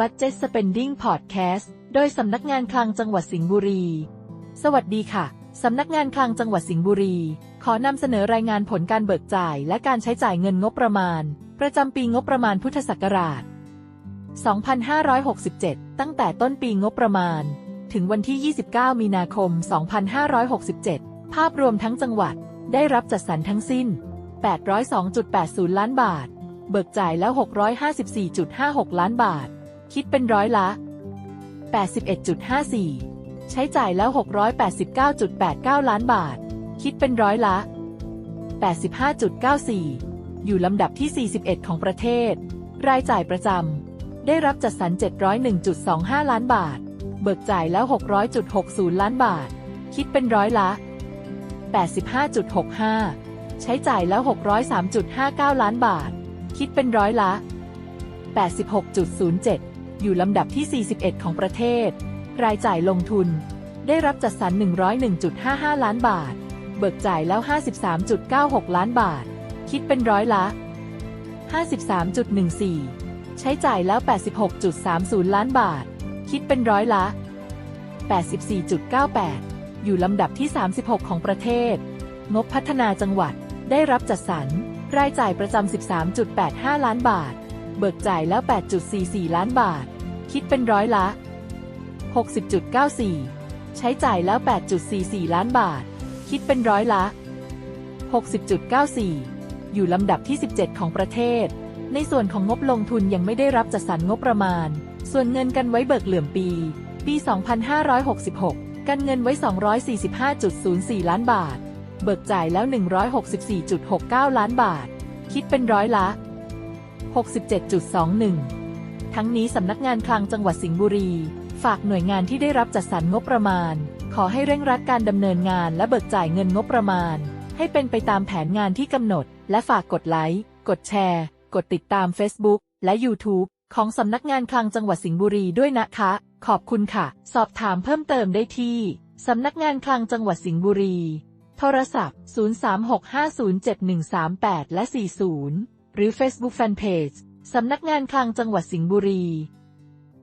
Budget Spending Podcast โดยสำนักงานคลังจังหวัดสิงห์บุรี สวัสดีค่ะ สำนักงานคลังจังหวัดสิงห์บุรี ขอนำเสนอรายงานผลการเบิกจ่ายและการใช้จ่ายเงินงบประมาณ ประจำปีงบประมาณพุทธศักราช 2567 ตั้งแต่ต้นปีงบประมาณ ถึงวันที่ 29 มีนาคม 2567 ภาพรวมทั้งจังหวัดได้รับจัดสรรทั้งสิ้น 802.80 ล้านบาท เบิกจ่ายแล้ว 654.56 ล้านบาท คิดเป็นร้อยละ 81.54 ใช้จ่ายแล้ว 689.89 ล้านบาท คิดเป็นร้อยละ 85.94 อยู่ลำดับที่ 41 ของประเทศ รายจ่ายประจำ ได้รับจัดสรร 701.25 ล้านบาท เบิกจ่ายแล้ว 600.60 ล้านบาท คิดเป็นร้อยละ 85.65 ใช้จ่ายแล้ว 603.59 ล้านบาท คิดเป็นร้อยละ 86.07 อยู่ลำดับที่ 41 ของประเทศ รายจ่ายลงทุน ได้รับจัดสรร 101.55 ล้านบาท เบิกจ่ายแล้ว 53.96 ล้านบาท คิดเป็นร้อยละ 53.14 ใช้จ่ายแล้ว 86.30 ล้านบาท คิดเป็นร้อยละ 84.98 อยู่ลำดับที่ 36 ของประเทศ งบพัฒนาจังหวัด ได้รับจัดสรร รายจ่ายประจำ 13.85 ล้านบาท เบิกจ่ายแล้ว 8.44 ล้านบาท คิดเป็นร้อยละ 60.94 ใช้จ่ายแล้ว 8.44 ล้านบาท คิดเป็นร้อยละ 60.94 อยู่ลำดับที่ 17 ของประเทศ ในส่วนของงบลงทุนยังไม่ได้รับจัดสรรงบประมาณ ส่วนเงินกันไว้เบิกเหลื่อมปี ปี 2566 กันเงินไว้ 245.04 ล้านบาท เบิกจ่ายแล้ว 164.69 ล้านบาท คิดเป็นร้อยละ 67.21 ทั้งนี้สำนักงานคลังจังหวัดสิงห์บุรี ฝากหน่วยงานที่ได้รับจัดสรรงบประมาณ ขอให้เร่งรัดการดำเนินงานและเบิกจ่ายเงินงบประมาณ ให้เป็นไปตามแผนงานที่กำหนด และฝากกดไลค์ กดแชร์ กดติดตาม Facebook และ YouTube ของสำนักงานคลังจังหวัดสิงห์บุรีด้วยนะคะ ขอบคุณค่ะ สอบถามเพิ่มเติมได้ที่สำนักงานคลังจังหวัดสิงห์บุรี โทรศัพท์ 036507138 และ 40 หรือ Facebook Fanpage สำนักงานคลังจังหวัดสิงห์บุรี